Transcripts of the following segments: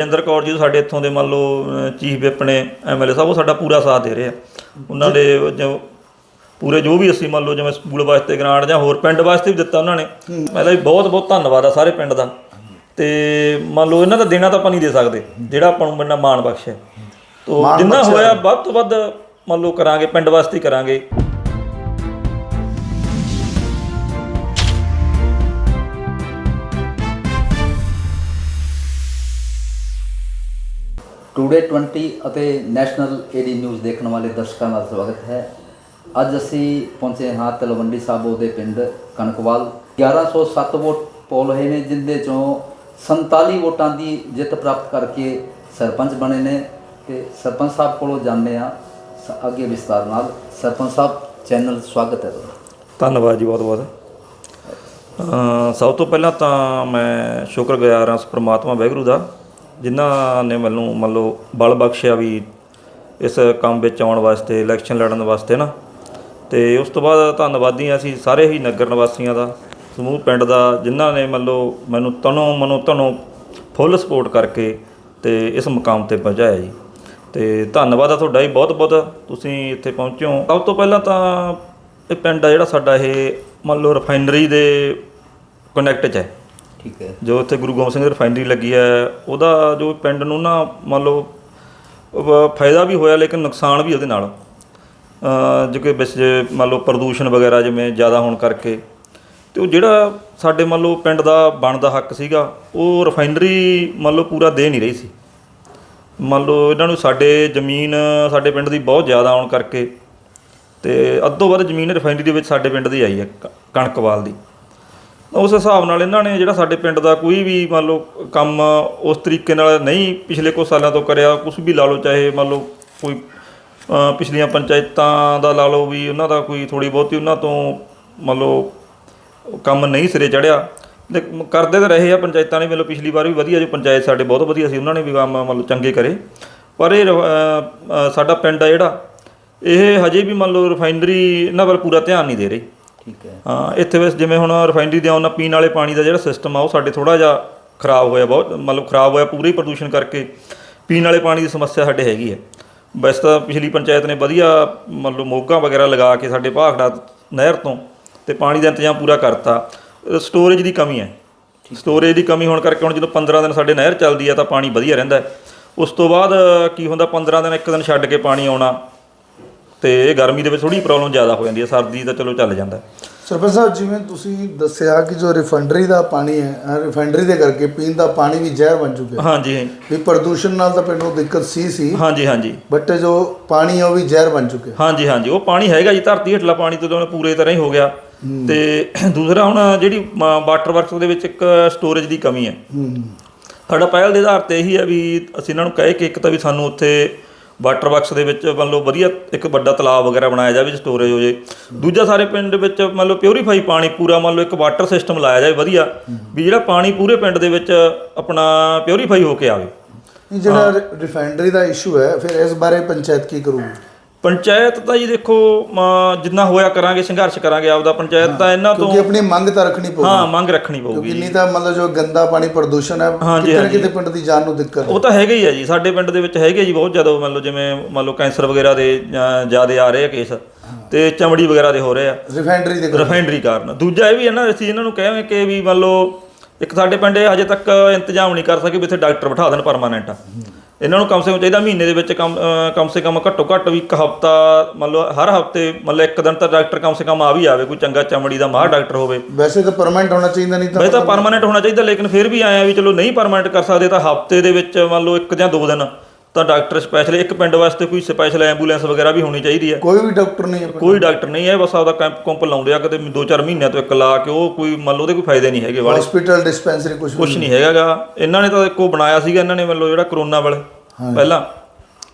ਜਿੰਦਰ ਕੌਰ ਜੀ ਸਾਡੇ ਇੱਥੋਂ ਦੇ ਮੰਨ ਲਓ ਚੀਫ ਵਿਪ ਨੇ ਐਮਐਲਏ ਸਾਹਿਬ ਉਹ ਸਾਡਾ ਪੂਰਾ ਸਾਥ ਦੇ ਰਹੇ ਆ। ਉਹਨਾਂ ਦੇ ਜੋ ਪੂਰੇ ਜੋ ਵੀ ਅਸੀਂ ਮੰਨ ਲਓ ਜਿਵੇਂ ਸਕੂਲ ਵਾਸਤੇ ਗ੍ਰਾਂਟ ਜਾਂ ਹੋਰ ਪਿੰਡ ਵਾਸਤੇ ਵੀ ਦਿੱਤਾ ਉਹਨਾਂ ਨੇ ਪਹਿਲਾਂ ਵੀ ਬਹੁਤ ਬਹੁਤ ਧੰਨਵਾਦ ਆ ਸਾਰੇ ਪਿੰਡ ਦਾ। ਤੇ ਮੰਨ ਲਓ ਇਹਨਾਂ ਦਾ ਦੇਣਾ ਤਾਂ ਆਪਾਂ ਨਹੀਂ ਦੇ ਸਕਦੇ ਜਿਹੜਾ ਆਪਾਂ ਨੂੰ ਬੰਨਾ ਮਾਣ ਬਖਸ਼ ਤੋ ਜਿੰਨਾ ਹੋਇਆ ਵੱਧ ਤੋਂ ਵੱਧ ਮੰਨ ਲਓ ਕਰਾਂਗੇ ਪਿੰਡ ਵਾਸਤੇ ਕਰਾਂਗੇ। ਟੂਡੇ 20 ਅਤੇ ਨੈਸ਼ਨਲ ਏਡੀ ਨਿਊਜ਼ ਦੇਖਣ ਵਾਲੇ ਦਰਸ਼ਕਾਂ ਦਾ ਸਵਾਗਤ ਹੈ। ਅੱਜ ਅਸੀਂ ਪਹੁੰਚੇ ਹਾਂ ਤਲਵੰਡੀ ਸਾਬੋ ਦੇ ਪਿੰਡ ਕਣਕਵਾਲ। 1107 ਵੋਟ ਪੋਲ ਹੋਏ ਨੇ, ਜਿੰਦੇ ਚੋਂ 47 ਵੋਟਾਂ ਦੀ ਜਿੱਤ ਪ੍ਰਾਪਤ ਕਰਕੇ ਸਰਪੰਚ ਬਣੇ ਨੇ ਤੇ ਸਰਪੰਚ ਸਾਹਿਬ ਕੋਲੋਂ ਜਾਣਦੇ ਆ ਅੱਗੇ ਵਿਸਤਾਰ ਨਾਲ। ਸਰਪੰਚ ਸਾਹਿਬ, ਚੈਨਲ ਸਵਾਗਤ ਹੈ ਤੁਹਾਡਾ। ਧੰਨਵਾਦ ਜੀ, ਬਹੁਤ ਬਹੁਤ। ਸਭ ਤੋਂ ਪਹਿਲਾਂ ਤਾਂ ਮੈਂ ਸ਼ੁਕਰਗੁਜ਼ਾਰ ਹਾਂ ਉਸ ਪ੍ਰਮਾਤਮਾ ਵਾਹਿਗੁਰੂ ਦਾ ਜਿਨ੍ਹਾਂ ਨੇ ਮੈਨੂੰ ਮੰਨ ਲਓ ਬਲ ਬਖਸ਼ਿਆ ਵੀ ਇਸ ਕੰਮ ਵਿੱਚ ਆਉਣ ਵਾਸਤੇ ਇਲੈਕਸ਼ਨ ਲੜਨ ਵਾਸਤੇ ਨਾ। ਤੇ ਉਸ ਤੋਂ ਬਾਅਦ ਧੰਨਵਾਦੀ ਹਾਂ ਅਸੀਂ ਸਾਰੇ ਹੀ ਨਗਰ ਨਿਵਾਸੀਆਂ ਦਾ, ਸਮੂਹ ਪਿੰਡ ਦਾ, ਜਿਨ੍ਹਾਂ ਨੇ ਮੰਨ ਲਓ ਮੈਨੂੰ ਤਨੋਂ ਮਨੋਂ ਧਨੋਂ ਫੁੱਲ ਸਪੋਰਟ ਕਰਕੇ ਤੇ ਇਸ ਮੁਕਾਮ ਤੇ ਪਹੁੰਚਾਇਆ ਜੀ। ਤੇ ਧੰਨਵਾਦ ਆ ਤੁਹਾਡਾ ਜੀ ਬਹੁਤ ਬਹੁਤ, ਤੁਸੀਂ ਇੱਥੇ ਪਹੁੰਚੇ ਹੋ ਸਭ ਤੋਂ ਪਹਿਲਾਂ ਤਾਂ ਇਹ ਪਿੰਡ ਆ ਜਿਹੜਾ ਸਾਡਾ, ਇਹ ਮੰਨ ਲਓ ਰਿਫਾਈਨਰੀ ਦੇ ਕਨੈਕਟ 'ਚ ਹੈ। ਠੀਕ ਹੈ। ਜੋ ਇੱਥੇ ਗੁਰੂ ਗੋਬਿੰਦ ਸਿੰਘ ਰਿਫਾਈਨਰੀ ਲੱਗੀ ਹੈ, ਉਹਦਾ ਜੋ ਪਿੰਡ ਨੂੰ ਨਾ ਮੰਨ ਲਓ ਵ- ਫਾਇਦਾ ਵੀ ਹੋਇਆ ਲੇਕਿਨ ਨੁਕਸਾਨ ਵੀ ਉਹਦੇ ਨਾਲ। ਅ ਜੋ ਕਿ ਵਿੱਚ ਜੇ ਮੰਨ ਲਓ ਪ੍ਰਦੂਸ਼ਣ ਵਗੈਰਾ ਜਿਵੇਂ ਜ਼ਿਆਦਾ ਹੋਣ ਕਰਕੇ, ਤੇ ਉਹ ਜਿਹੜਾ ਸਾਡੇ ਮੰਨ ਲਓ ਪਿੰਡ ਦਾ ਬਣਦਾ ਹੱਕ ਸੀਗਾ, ਉਹ ਰਿਫਾਈਨਰੀ ਮੰਨ ਲਓ ਪੂਰਾ ਦੇ ਨਹੀਂ ਰਹੀ ਸੀ। ਮੰਨ ਲਓ ਇਹਨਾਂ ਨੂੰ ਸਾਡੇ ਜ਼ਮੀਨ ਸਾਡੇ ਪਿੰਡ ਦੀ ਬਹੁਤ ਜ਼ਿਆਦਾ ਆਉਣ ਕਰਕੇ, ਤੇ ਅੱਧੋ ਵੱਧ ਜ਼ਮੀਨ ਰਿਫਾਈਨਰੀ ਦੇ ਵਿੱਚ ਸਾਡੇ ਪਿੰਡ ਦੀ ਆਈ ਹੈ, ਕ- ਕਣਕਵਾਲ ਦੀ। ਉਸ ਹਿਸਾਬ ਨਾਲ ਇਹਨਾਂ ਨੇ ਜਿਹੜਾ ਸਾਡੇ ਪਿੰਡ ਦਾ ਕੋਈ ਵੀ ਮੰਨ ਲਓ ਕੰਮ ਉਸ ਤਰੀਕੇ ਨਾਲ ਨਹੀਂ ਪਿਛਲੇ ਕੁਝ ਸਾਲਾਂ ਤੋਂ ਕਰਿਆ ਕੁਝ ਵੀ ਲਾ ਲਓ, ਚਾਹੇ ਮੰਨ ਲਓ ਕੋਈ ਪਿਛਲੀਆਂ ਪੰਚਾਇਤਾਂ ਦਾ ਲਾ ਲਓ ਵੀ ਉਹਨਾਂ ਦਾ ਕੋਈ ਥੋੜੀ ਬਹੁਤੀ ਉਹਨਾਂ ਤੋਂ ਮੰਨ ਲਓ ਕੰਮ ਨਹੀਂ ਸਿਰੇ ਚੜਿਆ ਕਰਦੇ ਤਾਂ ਰਹੇ ਆ ਪੰਚਾਇਤਾਂ ਨੇ, ਮਤਲਬ ਪਿਛਲੀ ਵਾਰ ਵੀ ਵਧੀਆ ਜੋ ਪੰਚਾਇਤ ਸਾਡੇ ਬਹੁਤ ਵਧੀਆ ਸੀ, ਉਹਨਾਂ ਨੇ ਵੀ ਕੰਮ ਮੰਨ ਲਓ ਚੰਗੇ ਕਰੇ। ਪਰ ਇਹ ਸਾਡਾ ਪਿੰਡ ਆ ਜਿਹੜਾ, ਇਹ ਹਜੇ ਵੀ ਮੰਨ ਲਓ ਰਿਫਾਈਨਰੀ ਇਹਨਾਂ ਵੱਲ ਪੂਰਾ ਧਿਆਨ ਨਹੀਂ ਦੇ ਰਹੀ। ਠੀਕ ਹੈ। ਹਾਂ ਇੱਥੇ ਵਿੱਚ ਜਿਵੇਂ ਹੁਣ ਰਿਫਾਈਨਰੀ ਦੇ ਆਉਣ ਪੀਣ ਵਾਲੇ ਪਾਣੀ ਦਾ ਜਿਹੜਾ ਸਿਸਟਮ ਆ ਉਹ ਸਾਡੇ ਥੋੜਾ ਜਿਹਾ ਖਰਾਬ ਹੋਇਆ ਬਹੁਤ ਮਤਲਬ ਖਰਾਬ ਹੋਇਆ ਪੂਰੇ ਹੀ ਪ੍ਰਦੂਸ਼ਣ ਕਰਕੇ ਪੀਣ ਵਾਲੇ ਪਾਣੀ ਦੀ ਸਮੱਸਿਆ ਸਾਡੇ ਹੈਗੀ ਹੈ। ਵੈਸੇ ਤਾਂ ਪਿਛਲੀ ਪੰਚਾਇਤ ਨੇ ਵਧੀਆ ਮੰਨ ਲਓ ਮੋਗਾ ਵਗੈਰਾ ਲਗਾ ਕੇ ਸਾਡੇ ਭਾਖੜਾ ਨਹਿਰ ਤੋਂ ਤੇ ਪਾਣੀ ਦਾ ਇੰਤਜ਼ਾਮ ਪੂਰਾ ਕਰਤਾ। ਸਟੋਰੇਜ ਦੀ ਕਮੀ ਹੈ। ਸਟੋਰੇਜ ਦੀ ਕਮੀ ਹੋਣ ਕਰਕੇ ਹੁਣ ਜਦੋਂ 15 ਦਿਨ ਸਾਡੇ ਨਹਿਰ ਚੱਲਦੀ ਹੈ ਤਾਂ ਪਾਣੀ ਵਧੀਆ ਰਹਿੰਦਾ ਉਸ ਤੋਂ ਬਾਅਦ ਕੀ ਹੁੰਦਾ 15 ਦਿਨ ਇੱਕ ਦਿਨ ਛੱਡ ਕੇ ਪਾਣੀ ਆਉਣਾ। ਤੇ ਇਹ ਗਰਮੀ ਦੇ ਵਿੱਚ ਥੋੜੀ ਪ੍ਰੋਬਲਮ ਜ਼ਿਆਦਾ ਹੋ ਜਾਂਦੀ ਹੈ ਸਰਦੀ ਤਾਂ ਚਲੋ ਚੱਲ ਜਾਂਦਾ। ਸਰਪੰਚ ਸਾਹਿਬ ਜਿਵੇਂ ਤੁਸੀਂ ਦੱਸਿਆ ਕਿ ਜੋ ਰਿਫਾਈਨਰੀ ਦਾ ਪਾਣੀ ਹੈ ਰਿਫਾਈਨਰੀ ਦੇ ਕਰਕੇ ਪੀਣ ਦਾ ਪਾਣੀ ਵੀ ਜ਼ਹਿਰ ਬਣ ਚੁੱਕਿਆ। ਹਾਂਜੀ ਵੀ ਪ੍ਰਦੂਸ਼ਣ ਨਾਲ ਤਾਂ ਪਿੰਡ ਨੂੰ ਦਿੱਕਤ ਸੀ ਸੀ। ਹਾਂਜੀ ਹਾਂਜੀ। ਬਟ ਜੋ ਪਾਣੀ ਉਹ ਵੀ ਜ਼ਹਿਰ ਬਣ ਚੁੱਕਿਆ। ਹਾਂਜੀ ਹਾਂਜੀ। ਉਹ ਪਾਣੀ ਹੈਗਾ ਜੀ ਧਰਤੀ ਹੇਠਲਾ ਪਾਣੀ ਤੋਂ ਤਾਂ ਪੂਰੇ ਤਰ੍ਹਾਂ ਹੀ ਹੋ ਗਿਆ। ਤੇ ਦੂਸਰਾ ਹੁਣ ਜਿਹੜੀ ਵਾਟਰ ਵਰਕਸ ਦੇ ਵਿੱਚ ਇੱਕ ਸਟੋਰੇਜ ਦੀ ਕਮੀ ਹੈ। ਹੂੰ। ਸਾਡਾ ਪਹਿਲ ਦੇ ਆਧਾਰ ਤੇ ਇਹੀ ਹੈ ਵੀ ਅਸੀਂ ਇਹਨਾਂ ਨੂੰ ਕਹੇ ਕਿ ਇੱਕ ਤਾਂ ਵੀ ਸਾਨੂੰ ਉੱਥੇ ਵਾਟਰ ਵਰਕਸ ਦੇ ਵਿੱਚ ਮੰਨ ਲਓ ਵਧੀਆ ਇੱਕ ਵੱਡਾ ਤਲਾਬ ਵਗੈਰਾ ਬਣਾਇਆ ਜਾਵੇ, ਜਿ ਸਟੋਰੇਜ ਹੋ ਜੇ। ਦੂਜਾ ਸਾਰੇ ਪਿੰਡ ਵਿੱਚ ਮੰਨ ਲਓ ਪਿਉਰੀਫਾਈ ਪਾਣੀ ਪੂਰਾ ਮੰਨ ਲਓ ਇੱਕ ਵਾਟਰ ਸਿਸਟਮ ਲਾਇਆ ਜਾਵੇ ਵਧੀਆ, ਵੀ ਜਿਹੜਾ ਪਾਣੀ ਪੂਰੇ ਪਿੰਡ ਦੇ ਵਿੱਚ ਆਪਣਾ ਪਿਉਰੀਫਾਈ ਹੋ ਕੇ ਆਵੇ। ਇਹ ਜਿਹੜਾ ਰਿਫਾਈਨਰੀ ਦਾ ਇਸ਼ੂ ਹੈ, ਫਿਰ ਇਸ ਬਾਰੇ ਪੰਚਾਇਤ ਕੀ ਕਰੂਗੀ? ਪੰਚਾਇਤ ਤਾਂ ਜੀ ਦੇਖੋ ਜਿੰਨਾ ਹੋਇਆ ਕਰਾਂਗੇ ਸੰਘਰਸ਼ ਕਰਾਂਗੇ ਆਪਦਾ ਪੰਚਾਇਤ ਤਾਂ ਇਹਨਾਂ ਤੋਂ ਕਿਉਂਕਿ ਆਪਣੀ ਮੰਗ ਤਾਂ ਰੱਖਣੀ ਪਊਗੀ। ਹਾਂ ਮੰਗ ਰੱਖਣੀ ਪਊਗੀ ਕਿੰਨੀ ਤਾਂ ਮਤਲਬ ਜੋ ਗੰਦਾ ਪਾਣੀ ਪ੍ਰਦੂਸ਼ਣ ਹੈ ਕਿਤੇ। ਕਿਤੇ ਪਿੰਡ ਦੀ ਜਾਨ ਨੂੰ ਦਿੱਕਤ ਹੈ। ਉਹ ਤਾਂ ਹੈਗਾ ਹੀ ਆ ਜੀ ਸਾਡੇ ਪਿੰਡ ਦੇ ਵਿੱਚ ਹੈਗੇ ਜੀ ਬਹੁਤ ਜ਼ਿਆਦਾ ਮੰਨ ਲਓ ਜਿਵੇਂ ਮੰਨ ਲਓ ਕੈਂਸਰ ਵਗੈਰਾ ਦੇ ਜ਼ਿਆਦਾ ਆ ਰਹੇ ਆ ਕੇਸ ਤੇ ਚਮੜੀ ਵਗੈਰਾ ਦੇ ਹੋ ਰਹੇ ਆ। ਰਿਫਾਈਨਰੀ ਦੇ। ਰਿਫਾਈਨਰੀ ਕਾਰਨ। ਦੂਜਾ ਇਹ ਵੀ ਹੈ ਨਾ ਅਸੀਂ ਇਹਨਾਂ ਨੂੰ ਕਹਾਂਗੇ ਕਿ ਵੀ ਮੰਨ ਲਓ ਇੱਕ ਸਾਡੇ ਪਿੰਡ ਹਜੇ ਤੱਕ ਇੰਤਜ਼ਾਮ ਨਹੀਂ ਕਰ ਸਕੇ ਵੀ ਇੱਥੇ ਡਾਕਟਰ ਬਿਠਾ ਦੇਣ ਪਰਮਾਨੈਂਟ ਇਹਨਾਂ ਨੂੰ ਕਮ ਸੇ ਕਮ ਚਾਹੀਦਾ ਮਹੀਨੇ ਦੇ ਵਿੱਚ ਕਮ ਕਮ ਸੇ ਕਮ ਘੱਟੋ ਘੱਟ ਵੀ ਇੱਕ ਹਫਤਾ ਮੰਨ ਲਓ ਹਰ ਹਫ਼ਤੇ ਮੰਨ ਲਓ ਇੱਕ ਦਿਨ ਤਾਂ ਡਾਕਟਰ ਕਮ ਸੇ ਕਮ ਆ ਵੀ ਆਵੇ ਕੋਈ ਚੰਗਾ ਚਮੜੀ ਦਾ ਮਾਹਰ ਡਾਕਟਰ ਹੋਵੇ। ਵੈਸੇ ਤਾਂ ਪਰਮਨੈਂਟ ਹੋਣਾ ਚਾਹੀਦਾ ਨਹੀਂ ਤਾਂ ਵੈਸੇ ਤਾਂ ਪਰਮਾਨੈਂਟ ਹੋਣਾ ਚਾਹੀਦਾ ਲੇਕਿਨ ਫਿਰ ਵੀ ਆਇਆ ਵੀ ਚਲੋ ਨਹੀਂ ਪਰਮਾਨੈਂਟ ਕਰ ਸਕਦੇ ਤਾਂ ਹਫ਼ਤੇ ਦੇ ਵਿੱਚ ਮੰਨ ਲਓ ਇੱਕ ਜਾਂ ਦੋ ਦਿਨ। ਤਾਂ ਡਾਕਟਰ ਸਪੈਸ਼ਲ ਇੱਕ ਪਿੰਡ ਵਾਸਤੇ ਕੋਈ ਸਪੈਸ਼ਲ ਐਂਬੂਲੈਂਸ ਵਗੈਰਾ ਵੀ ਹੋਣੀ ਚਾਹੀਦੀ ਹੈ। ਕੋਈ ਵੀ ਡਾਕਟਰ ਨਹੀਂ ਹੈ ਕੋਈ। ਡਾਕਟਰ ਨਹੀਂ ਹੈ ਬਸ ਆਪਦਾ ਕੈਂਪ ਕੰਪ ਲਾਉਂਦੇ ਆ ਕਿਤੇ 2-4 ਮਹੀਨਿਆਂ ਤੋਂ ਇੱਕ ਲਾ ਕੇ ਉਹ ਕੋਈ ਮੰਨ ਲਓ ਉਹਦੇ ਕੋਈ ਫਾਇਦੇ ਨਹੀਂ ਹੈਗੇ ਵਾਲੇ। ਹਸਪੀਟਲ ਡਿਸਪੈਂਸਰੀ ਕੁਝ ਕੁਝ ਨਹੀਂ। ਹੈਗਾਗਾ। ਇਹਨਾਂ ਨੇ ਤਾਂ ਇੱਕੋ ਬਣਾਇਆ ਸੀਗਾ ਇਹਨਾਂ ਨੇ ਮੰਨ ਲਓ ਜਿਹੜਾ ਕਰੋਨਾ ਵਾਲੇ ਪਹਿਲਾਂ।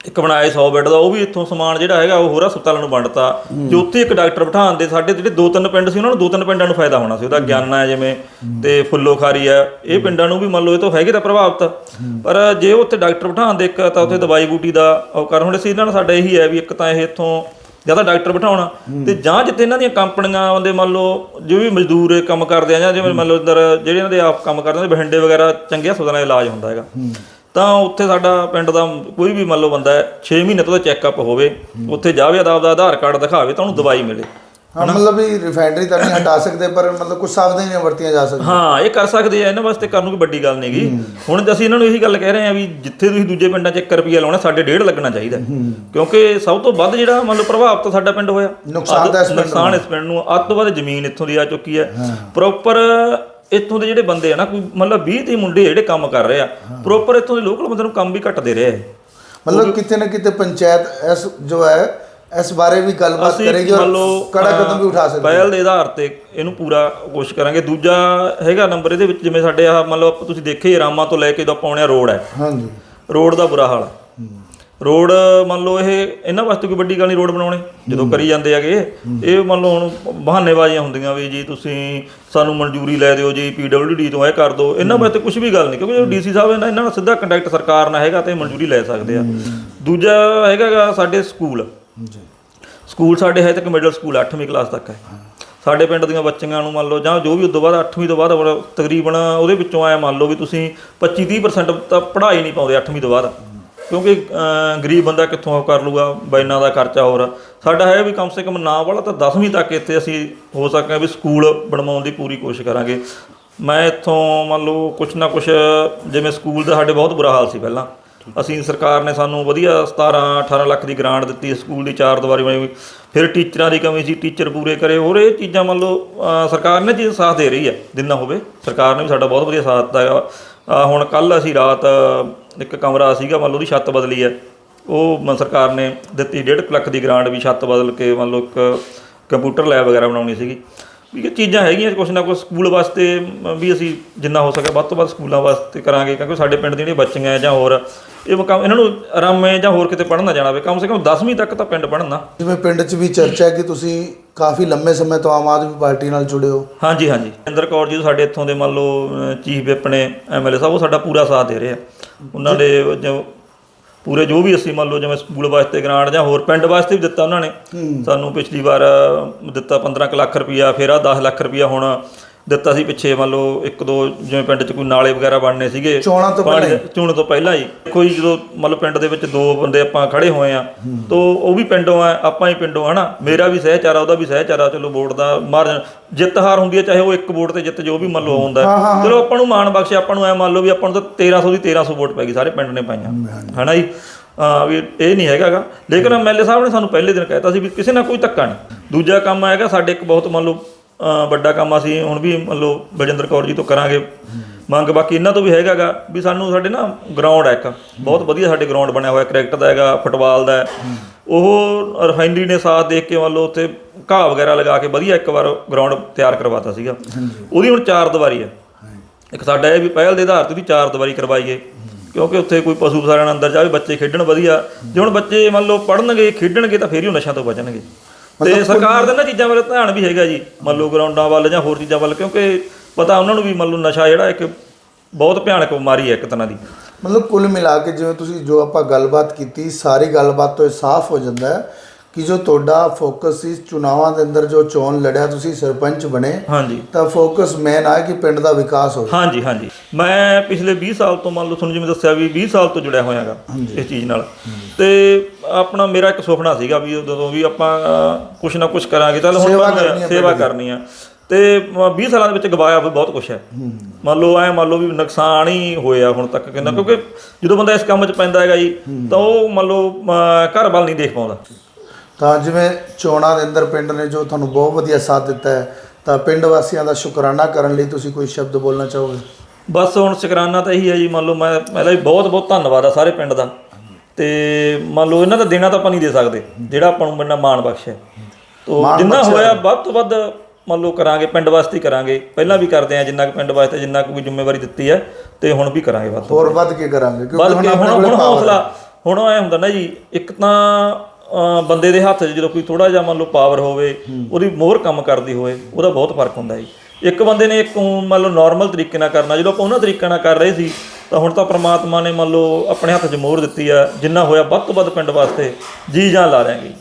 ਇੱਕ ਬਣਾਇਆ 100 ਬੈੱਡ ਦਾ ਉਹ ਵੀ ਇੱਥੋਂ ਸਮਾਨ ਜਿਹੜਾ ਹੈਗਾ ਉਹ ਹੋਰ ਹਸਪਤਾਲਾਂ ਨੂੰ ਵੰਡਤਾ। ਜੇ ਉੱਥੇ ਇੱਕ ਡਾਕਟਰ ਬਿਠਾਉਣ ਦੇ ਸਾਡੇ ਜਿਹੜੇ ਦੋ ਤਿੰਨ ਪਿੰਡ ਸੀ ਉਹਨਾਂ ਨੂੰ ਦੋ ਤਿੰਨ ਪਿੰਡਾਂ ਨੂੰ ਫਾਇਦਾ ਹੋਣਾ ਸੀ। ਉਹਦਾ ਗਿਆਨਾ ਹੈ ਜਿਵੇਂ ਤੇ ਫੁੱਲੋ ਖਾਰੀ ਹੈ। ਇਹ ਪਿੰਡਾਂ ਨੂੰ ਵੀ ਮੰਨ ਲਓ ਇਹ ਤੋਂ ਹੈਗੇ ਤਾਂ ਪ੍ਰਭਾਵਿਤ। ਪਰ ਜੇ ਉੱਥੇ ਡਾਕਟਰ ਬਿਠਾਉਣ ਦੇ ਇੱਕ ਤਾਂ ਉੱਥੇ ਦਵਾਈ ਬੂਟੀ ਦਾ ਉਹ ਕਰ ਹੁਣ ਅਸੀਂ ਇਹਨਾਂ ਨਾਲ ਸਾਡਾ ਇਹੀ ਹੈ ਵੀ ਇੱਕ ਤਾਂ ਇਹ ਇੱਥੋਂ ਜਾਂ ਤਾਂ ਡਾਕਟਰ ਬਿਠਾਉਣਾ। ਤੇ ਜਾਂ ਜਿੱਥੇ ਇਹਨਾਂ ਦੀਆਂ ਕੰਪਨੀਆਂ ਦੇ ਮੰਨ ਲਓ ਜੋ ਵੀ ਮਜ਼ਦੂਰ ਕੰਮ ਕਰਦੇ ਆ ਜਾਂ ਜਿਵੇਂ ਮੰਨ ਲਓ ਜਿਹੜੇ ਇਹਨਾਂ ਦੇ ਆਪ ਕੰਮ ਕਰਦੇ ਨੇ ਬਠਿੰਡੇ ਵਗੈਰਾ ਚੰਗੇ ਹਸਪਤਾਲਾਂ ਦਾ ਇਲਾਜ ਹੁੰਦਾ ਹੈਗਾ। ਤਾਂ ਉੱਥੇ ਸਾਡਾ ਪਿੰਡ ਦਾ ਕੋਈ ਵੀ ਮੰਨ ਲਓ ਬੰਦਾ 6 ਮਹੀਨੇ ਤੋਂ ਚੈੱਕਅਪ ਹੋਵੇ ਉੱਥੇ ਜਾਵੇ ਤਾਂ ਆਪਦਾ ਆਧਾਰ ਕਾਰਡ ਦਿਖਾਵੇ ਤਾਂ ਉਹਨੂੰ ਦਵਾਈ ਮਿਲੇ। ਹਾਂ ਮਤਲਬ ਵੀ ਰਿਫਾਈਨਰੀ ਤਾਂ ਨਹੀਂ ਹਟਾ ਸਕਦੇ ਪਰ ਮਤਲਬ ਕੁਝ ਸਾਵਧਾਨੀਆਂ ਵਰਤੀਆਂ ਜਾ ਸਕਦੀਆਂ। ਹਾਂ ਇਹ ਕਰ ਸਕਦੇ ਆ ਇਹਨਾਂ ਵਾਸਤੇ ਕਰਨ ਨੂੰ ਕੋਈ ਵੱਡੀ ਗੱਲ ਨਹੀਂਗੀ ਹੁਣ ਅਸੀਂ ਇਹਨਾਂ ਨੂੰ ਇਹੀ ਗੱਲ ਕਹਿ ਰਹੇ ਆ ਵੀ ਜਿੱਥੇ ਤੁਸੀਂ ਦੂਜੇ ਪਿੰਡਾਂ 'ਚ 1 ਰੁਪਿਆ ਲਾਉਣਾ ਸਾਡੇ ਡੇਢ ਲੱਗਣਾ ਚਾਹੀਦਾ। ਕਿਉਂਕਿ ਸਭ ਤੋਂ ਵੱਧ ਜਿਹੜਾ ਮੰਨ ਲਓ ਪ੍ਰਭਾਵ ਤਾਂ ਸਾਡਾ ਪਿੰਡ ਹੋਇਆ। ਨੁਕਸਾਨ ਤਾਂ ਇਸ ਪਿੰਡ ਨੂੰ। ਨੁਕਸਾਨ ਇਸ ਪਿੰਡ ਨੂੰ ਅੱਧ ਤੋਂ ਵੱਧ ਜ਼ਮੀਨ ਇੱਥੋਂ ਦੀ ਆ ਚੁੱਕੀ ਹੈ। ਪ੍ਰੋਪਰ ਇੱਥੋਂ ਦੇ ਜਿਹੜੇ ਬੰਦੇ ਆ ਨਾ ਕੋਈ ਮਤਲਬ 20 30 ਮੁੰਡੇ ਜਿਹੜੇ ਕੰਮ ਕਰ ਰਹੇ ਆ ਪ੍ਰੋਪਰ ਇੱਥੋਂ ਦੇ ਲੋਕਲ ਬੰਦੇ ਨੂੰ ਕੰਮ ਵੀ ਘੱਟ ਦੇ ਰਹੇ ਆ। ਮਤਲਬ ਕਿਤੇ ਨਾ ਕਿਤੇ ਪੰਚਾਇਤ ਇਸ ਜੋ ਹੈ ਇਸ ਬਾਰੇ ਵੀ ਗੱਲਬਾਤ ਕਰੇਗੀ ਔਰ ਕੜਾ ਕਦਮ ਵੀ ਉਠਾ ਸਕਦੀ ਪਹਿਲ ਦੇ ਆਧਾਰ ਤੇ ਇਹਨੂੰ ਪੂਰਾ ਕੋਸ਼ਿਸ਼ ਕਰਾਂਗੇ। ਦੂਜਾ ਹੈਗਾ ਨੰਬਰ ਇਹਦੇ ਵਿੱਚ ਜਿਵੇਂ ਸਾਡੇ ਆ ਮੰਨ ਲਓ ਤੁਸੀਂ ਦੇਖੇ ਰਾਮਾ ਤੋਂ ਲੈ ਕੇ ਜਦੋਂ ਪੌਣਿਆ ਰੋਡ ਹੈ। ਹਾਂਜੀ। ਰੋਡ ਦਾ ਬੁਰਾ ਹਾਲ ਹੈ ਰੋਡ ਮੰਨ ਲਓ ਇਹ ਇਹਨਾਂ ਵਾਸਤੇ ਕੋਈ ਵੱਡੀ ਗੱਲ ਨਹੀਂ ਰੋਡ ਬਣਾਉਣੇ ਜਦੋਂ ਕਰੀ ਜਾਂਦੇ ਹੈਗੇ ਇਹ। ਮੰਨ ਲਓ ਹੁਣ ਬਹਾਨੇਬਾਜ਼ੀਆਂ ਹੁੰਦੀਆਂ ਵੀ ਜੀ ਤੁਸੀਂ ਸਾਨੂੰ ਮਨਜ਼ੂਰੀ ਲੈ ਦਿਓ ਜੀ ਪੀਡਬਲਯੂਡੀ ਤੋਂ ਇਹ ਕਰ ਦਿਓ ਇਹਨਾਂ ਵਾਸਤੇ ਕੁਝ ਵੀ ਗੱਲ ਨਹੀਂ ਕਿਉਂਕਿ ਡੀਸੀ ਸਾਹਿਬ ਇਹਨਾਂ ਨਾਲ ਸਿੱਧਾ ਕੰਟੈਕਟ ਸਰਕਾਰ ਨਾਲ ਹੈਗਾ ਤੇ ਮਨਜ਼ੂਰੀ ਲੈ ਸਕਦੇ ਆ। ਦੂਜਾ ਹੈਗਾ ਗਾ ਸਾਡੇ ਸਕੂਲ। ਜੀ। ਸਕੂਲ ਸਾਡੇ ਹੈ ਤੱਕ ਮਿਡਲ ਸਕੂਲ 8ਵੀਂ ਕਲਾਸ ਤੱਕ ਹੈ। ਸਾਡੇ ਪਿੰਡ ਦੀਆਂ ਬੱਚੀਆਂ ਨੂੰ ਮੰਨ ਲਓ ਜਾਂ ਜੋ ਵੀ ਉਦੋਂ ਬਾਅਦ 8ਵੀਂ ਤੋਂ ਬਾਅਦ ਤਕਰੀਬਨ ਉਹਦੇ ਵਿੱਚੋਂ ਆਇਆ ਮੰਨ ਲਓ ਵੀ ਤੁਸੀਂ 25 30% ਤਾਂ ਪੜ੍ਹਾਈ ਨਹੀਂ ਪਾਉਂਦੇ 8ਵੀਂ ਤੋਂ ਬਾਅਦ। ਕਿਉਂਕਿ ਗਰੀਬ ਬੰਦਾ ਕਿੱਥੋਂ ਕਰ ਲੂਗਾ ਬੈਨਾਂ ਦਾ ਖਰਚਾ ਹੋਰ। ਸਾਡਾ ਹੈ ਵੀ ਕਮ ਸੇ ਕਮ ਨਾ ਵਾਲਾ ਤਾਂ 10ਵੀਂ ਤੱਕ ਇੱਥੇ ਅਸੀਂ ਹੋ ਸਕਿਆ ਵੀ ਸਕੂਲ ਬਣਵਾਉਣ ਦੀ ਪੂਰੀ ਕੋਸ਼ਿਸ਼ ਕਰਾਂਗੇ। ਮੈਂ ਇੱਥੋਂ ਮੰਨ ਲਓ ਕੁਛ ਨਾ ਕੁਛ, ਜਿਵੇਂ ਸਕੂਲ ਦਾ ਸਾਡੇ ਬਹੁਤ ਬੁਰਾ ਹਾਲ ਸੀ ਪਹਿਲਾਂ। ਅਸੀਂ ਸਰਕਾਰ ਨੇ ਸਾਨੂੰ ਵਧੀਆ 17 18 ਲੱਖ ਦੀ ਗ੍ਰਾਂਟ ਦਿੱਤੀ ਸਕੂਲ ਦੀ ਚਾਰ ਦੀਵਾਰੀ ਬਣੀ ਫਿਰ ਟੀਚਰਾਂ ਦੀ ਕਮੀ ਸੀ, ਟੀਚਰ ਪੂਰੇ ਕਰੇ। ਹੋਰ ਇਹ ਚੀਜ਼ਾਂ ਮੰਨ ਲਓ ਸਰਕਾਰ ਨੇ ਜੀ ਸਾਥ ਦੇ ਰਹੀ ਹੈ, ਜਿੰਨਾ ਹੋਵੇ। ਸਰਕਾਰ ਨੇ ਵੀ ਸਾਡਾ ਬਹੁਤ ਵਧੀਆ ਸਾਥ ਦਿੱਤਾ ਹੈਗਾ ਹੁਣ ਕੱਲ ਅਸੀਂ ਰਾਤ ਇੱਕ ਕਮਰਾ ਸੀਗਾ, ਮੰਨ ਲਓ ਉਹਦੀ ਛੱਤ ਬਦਲੀ ਹੈ। ਉਹ ਮ- ਸਰਕਾਰ ਨੇ ਦਿੱਤੀ 1.5 ਲੱਖ ਦੀ ਗ੍ਰਾਂਟ ਵੀ ਛੱਤ ਬਦਲ ਕੇ, ਮੰਨ ਲਓ ਇੱਕ ਕੰਪਿਊਟਰ ਲੈਬ ਵਗੈਰਾ ਬਣਾਉਣੀ ਸੀਗੀ। ਵੀ ਇਹ ਚੀਜ਼ਾਂ ਹੈਗੀਆਂ ਕੁਛ ਨਾ ਕੁਛ ਸਕੂਲ ਵਾਸਤੇ ਵੀ ਅਸੀਂ ਜਿੰਨਾ ਹੋ ਸਕੇ ਵੱਧ ਤੋਂ ਵੱਧ ਸਕੂਲਾਂ ਵਾਸਤੇ ਕਰਾਂਗੇ, ਕਿਉਂਕਿ ਸਾਡੇ ਪਿੰਡ ਦੇ ਜਿਹੜੇ ਬੱਚੀਆਂ ਜਾਂ ਹੋਰ, ਇਹ ਮੁਕਾਮ ਇਹਨਾਂ ਨੂੰ ਆਰਾਮੇ ਜਾਂ ਹੋਰ ਕਿਤੇ ਪੜ੍ਹਨ ਨਾ ਜਾਣਾ ਪਵੇ ਕਮ ਸੇ ਕਮ 10ਵੀਂ ਤੱਕ ਤਾਂ ਪਿੰਡ ਪੜ੍ਹਨ ਨਾ। ਜਿਵੇਂ ਪਿੰਡ 'ਚ ਵੀ ਚਰਚਾ ਹੈ ਕਿ ਤੁਸੀਂ ਕਾਫੀ ਲੰਮੇ ਸਮੇਂ ਤੋਂ ਆਮ ਆਦਮੀ ਪਾਰਟੀ ਨਾਲ ਜੁੜੇ ਹੋ। ਹਾਂਜੀ ਹਾਂਜੀ। ਇੰਦਰ ਕੌਰ ਜੀ ਸਾਡੇ ਇੱਥੋਂ ਦੇ ਮੰਨ ਲਓ ਚੀਫ ਨੇ ਐਮਐਲਏ ਸਾਹਿਬ ਉਹ ਸਾਡਾ ਪੂਰਾ ਸਾਥ ਦੇ ਰਹੇ ਆ। ਉਹਨਾਂ ਦੇ ਜੋ ਪੂਰੇ ਜੋ ਵੀ ਅਸੀਂ ਮੰਨ ਲਓ ਜਿਵੇਂ ਸਕੂਲ ਵਾਸਤੇ ਗ੍ਰਾਂਟ ਜਾਂ ਹੋਰ ਪਿੰਡ ਵਾਸਤੇ ਵੀ ਦਿੱਤਾ ਉਹਨਾਂ ਨੇ। ਸਾਨੂੰ ਪਿਛਲੀ ਵਾਰ ਦਿੱਤਾ 15 ਕੁ ਲੱਖ ਰੁਪਈਆ ਫਿਰ ਆ 10 ਲੱਖ ਰੁਪਈਆ ਹੁਣ ਦਿੱਤਾ ਸੀ ਪਿੱਛੇ ਮੰਨ ਲਓ ਇੱਕ ਦੋ ਜਿਵੇਂ ਪਿੰਡ 'ਚ ਕੋਈ ਨਾਲੇ ਵਗੈਰਾ ਬਣਨੇ ਸੀਗੇ। ਚੋਣਾਂ ਤੋਂ ਪਾਣੀ ਪਹਿਲਾਂ ਚੋਣ ਤੋਂ ਪਹਿਲਾਂ ਹੀ। ਕੋਈ ਜਦੋਂ ਮਤਲਬ ਪਿੰਡ ਦੇ ਵਿੱਚ ਦੋ ਬੰਦੇ ਆਪਾਂ ਖੜੇ ਹੋਏ ਆ ਤੋ ਉਹ ਵੀ ਪਿੰਡੋਂ ਆ ਆਪਾਂ ਹੀ ਪਿੰਡੋਂ ਹਨਾ? ਮੇਰਾ ਵੀ ਸਹਿਚਾਰਾ ਉਹਦਾ ਵੀ ਸਹਿਚਾਰਾ ਚਲੋ ਵੋਟ ਦਾ ਮਾਰਜਨ ਜਿੱਤ ਹਾਰ ਹੁੰਦੀ ਹੈ ਚਾਹੇ ਉਹ ਇੱਕ ਵੋਟ ਤੇ ਜਿੱਤ ਜੋ ਵੀ ਮੰਨ ਲਓ ਹੁੰਦਾ ਹੈ। ਚਲੋ ਆਪਾਂ ਨੂੰ ਮਾਣ ਬਖਸ਼ੇ ਆਪਾਂ ਨੂੰ ਐ ਮੰਨ ਲਓ ਵੀ ਆਪਾਂ ਨੂੰ ਤਾਂ 1300 ਦੀ 1300 ਵੋਟ ਪੈ ਗਈ ਸਾਰੇ ਪਿੰਡ ਨੇ ਪਾਈਆਂ। ਹਨਾ ਜੀ? ਆ ਵੀ ਇਹ ਨਹੀਂ ਹੈਗਾਗਾ। ਲੇਕਿਨ ਐਮਐਲਏ ਸਾਹਿਬ ਨੇ ਸਾਨੂੰ ਪਹਿਲੇ ਦਿਨ ਕਹਿਤਾ ਸੀ ਵੀ ਕਿਸੇ ਨਾਲ ਕੋਈ ਧੱਕਾ ਨਹੀਂ। ਦੂਜਾ ਕੰਮ ਹੈਗਾ ਸਾਡੇ ਇੱਕ ਬਹੁਤ ਮੰਨ ਲਓ ਵੱਡਾ ਕੰਮ ਅਸੀਂ ਹੁਣ ਵੀ ਮੰਨ ਲਓ ਬਲਜਿੰਦਰ ਕੌਰ ਜੀ ਤੋਂ ਕਰਾਂਗੇ। ਮੰਗ ਬਾਕੀ ਇਹਨਾਂ ਤੋਂ ਵੀ ਹੈਗਾਗਾ ਵੀ ਸਾਨੂੰ ਸਾਡੇ ਨਾ ਗਰਾਊਂਡ ਹੈ ਇੱਕ। ਬਹੁਤ ਵਧੀਆ ਸਾਡੇ ਗਰਾਊਂਡ ਬਣਿਆ ਹੋਇਆ। ਕ੍ਰਿਕਟ ਦਾ ਹੈਗਾ, ਫੁੱਟਬਾਲ ਦਾ। ਉਹ ਰਿਫਾਈਨਰੀ ਨੇ ਸਾਥ ਦੇਖ ਕੇ ਮੰਨ ਲਓ ਉੱਥੇ ਘਾਹ ਵਗੈਰਾ ਲਗਾ ਕੇ ਵਧੀਆ ਇੱਕ ਵਾਰ ਗਰਾਊਂਡ ਤਿਆਰ ਕਰਵਾਤਾ ਸੀਗਾ। ਉਹਦੀ ਹੁਣ ਚਾਰ ਦੀਵਾਰੀ ਹੈ ਇੱਕ ਸਾਡਾ ਇਹ ਵੀ ਪਹਿਲ ਦੇ ਆਧਾਰ ਤੇ ਵੀ ਚਾਰ ਦੀਵਾਰੀ ਕਰਵਾਈਏ। ਕਿਉਂਕਿ ਉੱਥੇ ਕੋਈ ਪਸ਼ੂ ਪਸਾਰਾ ਅੰਦਰ ਜਾਵੇ, ਬੱਚੇ ਖੇਡਣ ਵਧੀਆ। ਜੇ ਹੁਣ ਬੱਚੇ ਮੰਨ ਲਓ ਪੜਨਗੇ ਖੇਡਣਗੇ ਤਾਂ ਫੇਰ ਹੀ ਉਹ ਨਸ਼ਿਆਂ ਤੋਂ ਬਚਣਗੇ। ਤੇ ਸਰਕਾਰ ਦਾ ਨਾ ਚੀਜ਼ਾਂ ਵੱਲ ਧਿਆਨ ਵੀ ਹੈਗਾ ਜੀ ਮੰਨ ਲਓ ਗਰਾਊਂਡਾਂ ਵੱਲ ਜਾਂ ਹੋਰ ਚੀਜ਼ਾਂ ਵੱਲ ਕਿਉਂਕਿ ਪਤਾ ਉਹਨਾਂ ਨੂੰ ਵੀ ਮੰਨ ਲਓ ਨਸ਼ਾ ਜਿਹੜਾ ਇੱਕ ਬਹੁਤ ਭਿਆਨਕ ਬਿਮਾਰੀ ਹੈ ਇੱਕ ਤਰ੍ਹਾਂ ਦੀ। ਮਤਲਬ ਕੁੱਲ ਮਿਲਾ ਕੇ ਜਿਵੇਂ ਤੁਸੀਂ ਜੋ ਆਪਾਂ ਗੱਲਬਾਤ ਕੀਤੀ ਸਾਰੀ ਗੱਲਬਾਤ ਤੋਂ ਇਹ ਸਾਫ਼ ਹੋ ਜਾਂਦਾ ਹੈ ਕਿ ਜੋ ਤੁਹਾਡਾ ਫੋਕਸ ਸੀ ਚੁਣਾਵਾਂ ਦੇ ਅੰਦਰ ਜੋ ਚੋਣ ਲੜਿਆ ਤੁਸੀਂ ਸਰਪੰਚ ਬਣੇ ਹਾਂਜੀ। ਤਾਂ ਫੋਕਸ ਮੇਨ ਆ ਕਿ ਪਿੰਡ ਦਾ ਵਿਕਾਸ ਹੋਵੇ ਹਾਂਜੀ ਹਾਂਜੀ। ਮੈਂ ਪਿਛਲੇ 20 ਸਾਲ ਤੋਂ ਮੰਨ ਲਓ ਤੁਹਾਨੂੰ ਜਿਵੇਂ ਦੱਸਿਆ ਵੀ 20 ਸਾਲ ਤੋਂ ਜੁੜਿਆ ਹੋਇਆਗਾ ਇਸ ਚੀਜ਼ ਨਾਲ। ਤੇ ਆਪਣਾ ਮੇਰਾ ਇੱਕ ਸੁਪਨਾ ਸੀਗਾ ਵੀ ਉਦੋਂ ਵੀ ਆਪਾਂ ਕੁਛ ਨਾ ਕੁਛ ਕਰਾਂਗੇ। ਚੱਲ ਹੁਣ ਸੇਵਾ ਕਰਨੀ ਆ ਤੇ ਮ- 20 ਸਾਲਾਂ ਦੇ ਵਿੱਚ ਗਵਾਇਆ ਬਹੁਤ ਕੁਛ ਹੈ। ਮੰਨ ਲਓ ਐ ਮੰਨ ਲਓ ਵੀ ਨੁਕਸਾਨ ਹੀ ਹੋਇਆ ਹੁਣ ਤੱਕ ਕਿੰਨਾ ਕਿਉਂਕਿ ਜਦੋਂ ਬੰਦਾ ਇਸ ਕੰਮ 'ਚ ਪੈਂਦਾ ਹੈਗਾ ਜੀ ਤਾਂ ਉਹ ਮੰਨ ਲਓ ਘਰ ਵੱਲ ਨਹੀਂ ਦੇਖ ਪਾਉਂਦਾ। ਤਾਂ ਜਿਵੇਂ ਚੋਣਾਂ ਦੇ ਅੰਦਰ ਪਿੰਡ ਨੇ ਜੋ ਤੁਹਾਨੂੰ ਬਹੁਤ ਵਧੀਆ ਸਾਥ ਦਿੱਤਾ ਹੈ ਤਾਂ ਪਿੰਡ ਵਾਸੀਆਂ ਦਾ ਸ਼ੁਕਰਾਨਾ ਕਰਨ ਲਈ ਤੁਸੀਂ ਕੋਈ ਸ਼ਬਦ ਬੋਲਣਾ ਚਾਹੋਗੇ? ਬਸ ਹੁਣ ਸ਼ੁਕਰਾਨਾ ਤਾਂ ਇਹੀ ਹੈ ਜੀ ਮੰਨ ਲਓ ਮੈਂ ਪਹਿਲਾਂ ਵੀ ਬਹੁਤ ਬਹੁਤ ਧੰਨਵਾਦ ਆ ਸਾਰੇ ਪਿੰਡ ਦਾ। ਤੇ ਮੰਨ ਲਓ ਇਹਨਾਂ ਦਾ ਦੇਣਾ ਤਾਂ ਆਪਾਂ ਨਹੀਂ ਦੇ ਸਕਦੇ ਜਿਹੜਾ ਆਪਾਂ ਨੂੰ ਬੰਨਾ ਮਾਣ ਬਖਸ਼ਿਆ ਤੋ ਜਿੰਨਾ ਹੋਇਆ ਵੱਧ ਤੋਂ ਵੱਧ ਮੰਨ ਲਓ ਕਰਾਂਗੇ ਪਿੰਡ ਵਾਸਤੇ ਹੀ ਕਰਾਂਗੇ। ਪਹਿਲਾਂ ਵੀ ਕਰਦੇ ਆ ਜਿੰਨਾ ਕੁ ਪਿੰਡ ਵਾਸਤੇ ਜਿੰਨਾ ਕੁ ਕੋਈ ਜ਼ਿੰਮੇਵਾਰੀ ਦਿੱਤੀ ਹੈ ਤੇ ਹੁਣ ਵੀ ਕਰਾਂਗੇ ਵੱਧ ਤੋਂ ਹੋਰ ਵੱਧ। ਕੇ ਕਰਾਂਗੇ ਕਿਉਂਕਿ ਹੁਣ ਹੁਣ ਹੌਸਲਾ ਹੁਣ ਐ ਹੁੰਦਾ ਨਾ ਜੀ ਇੱਕ ਤਾਂ ਬੰਦੇ ਦੇ ਹੱਥ 'ਚ ਜਦੋਂ ਕੋਈ ਥੋੜਾ ਜਿਹਾ ਮੰਨ ਲਓ ਪਾਵਰ ਹੋਵੇ, ਉਹਦੀ ਮੋਹਰ ਕੰਮ ਕਰਦੀ ਹੋਵੇ, ਉਹਦਾ ਬਹੁਤ ਫ਼ਰਕ ਹੁੰਦਾ ਜੀ। ਇੱਕ ਬੰਦੇ ਨੇ ਇੱਕ ਮੰਨ ਲਓ ਨਾਰਮਲ ਤਰੀਕੇ ਨਾਲ ਕਰਨਾ, ਜਦੋਂ ਆਪਾਂ ਉਹਨਾਂ ਤਰੀਕੇ ਨਾਲ ਕਰ ਰਹੇ ਸੀ, ਤਾਂ ਹੁਣ ਤਾਂ ਪ੍ਰਮਾਤਮਾ ਨੇ ਮੰਨ ਲਓ ਆਪਣੇ ਹੱਥ 'ਚ ਮੋਹਰ ਦਿੱਤੀ ਆ, ਜਿੰਨਾ ਹੋਇਆ ਵੱਧ ਤੋਂ ਵੱਧ ਪਿੰਡ ਵਾਸਤੇ ਜੀ ਜਾਨ ਲਾ ਰਹੇ ਹਾਂ ਜੀ